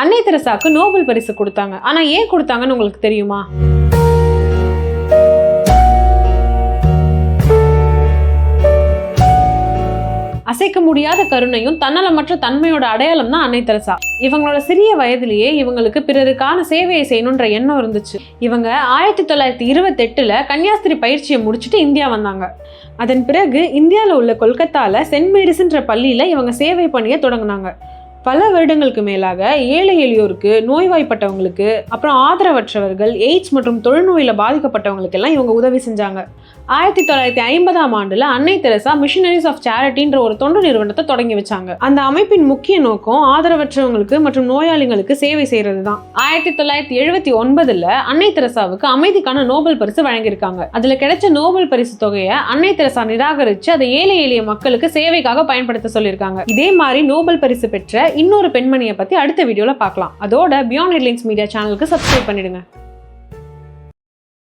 அன்னை தெரசாக்கு நோபல் பரிசு கொடுத்தாங்க. ஆனா ஏன் கொடுத்தாங்கன்னு உங்களுக்கு தெரியுமா? அசைக்க முடியாத கருணையும் தன்னலமற்ற தன்மையோட அடையாளம் தான் அன்னை தெரசா. இவங்களோட சிறிய வயதிலேயே இவங்களுக்கு பிறருக்கான சேவையை செய்யணுன்ற எண்ணம் இருந்துச்சு. இவங்க ஆயிரத்தி தொள்ளாயிரத்தி இருபத்தெட்டில் கன்னியாஸ்திரி பயிற்சியை முடிச்சுட்டு இந்தியா வந்தாங்க. அதன் பிறகு இந்தியாவில் உள்ள கொல்கத்தாவில் சென்ட் மேரிஸ்ன்ற பள்ளியில் இவங்க சேவை பணியை தொடங்கினாங்க. பல வருடங்களுக்கு மேலாக ஏழை எளியோருக்கு நோய்வாய்ப்பட்டவங்களுக்கு அப்புறம் ஆதரவற்றவர்கள் எய்ட்ஸ் மற்றும் தொழுநோயில் பாதிக்கப்பட்டவங்களுக்கு எல்லாம் இவங்க உதவி செஞ்சாங்க. ஆயிரத்தி தொள்ளாயிரத்தி ஐம்பதாம் ஆண்டில் அன்னை தெரசா மிஷனரிஸ் ஆஃப் சேரிட்டின்ற ஒரு தொண்டு நிறுவனத்தை தொடங்கி வச்சாங்க. அந்த அமைப்பின் முக்கிய நோக்கம் ஆதரவற்றவங்களுக்கு மற்றும் நோயாளிகளுக்கு சேவை செய்யறது தான் ஆயிரத்தி தொள்ளாயிரத்தி எழுபத்தி ஒன்பதுல அன்னை தெரசாவுக்கு அமைதிக்கான நோபல் பரிசு வழங்கியிருக்காங்க. அதுல கிடைச்ச நோபல் பரிசு தொகையை அன்னை தெரசா நிராகரிச்சு அதை ஏழை எளிய மக்களுக்கு சேவைக்காக பயன்படுத்த சொல்லியிருக்காங்க. இதே மாதிரி நோபல் பரிசு பெற்ற இன்னொரு பெண்மணியை பற்றி அடுத்த வீடியோவில் பார்க்கலாம். அதோட பியாண்ட் ஹெட்லைன்ஸ் மீடியா சேனலுக்கு சப்ஸ்கிரைப் பண்ணிடுங்க.